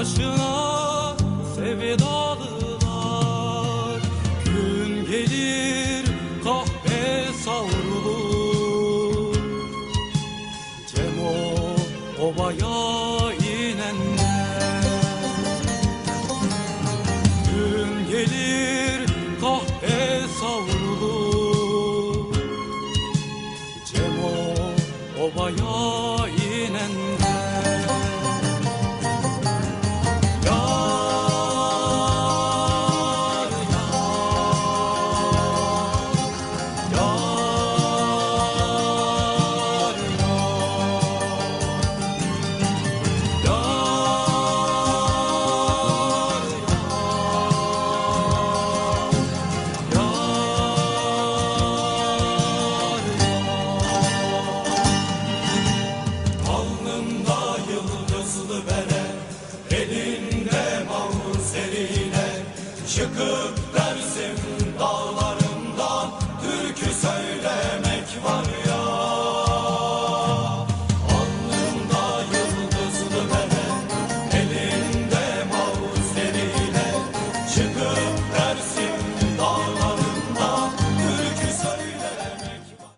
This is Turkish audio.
başına sevdalılar. Gün gelir kahve savrulur. Cemo ovaya inenler Gün gelir kahve savrulur. Cemo ovaya inenler Çıkıp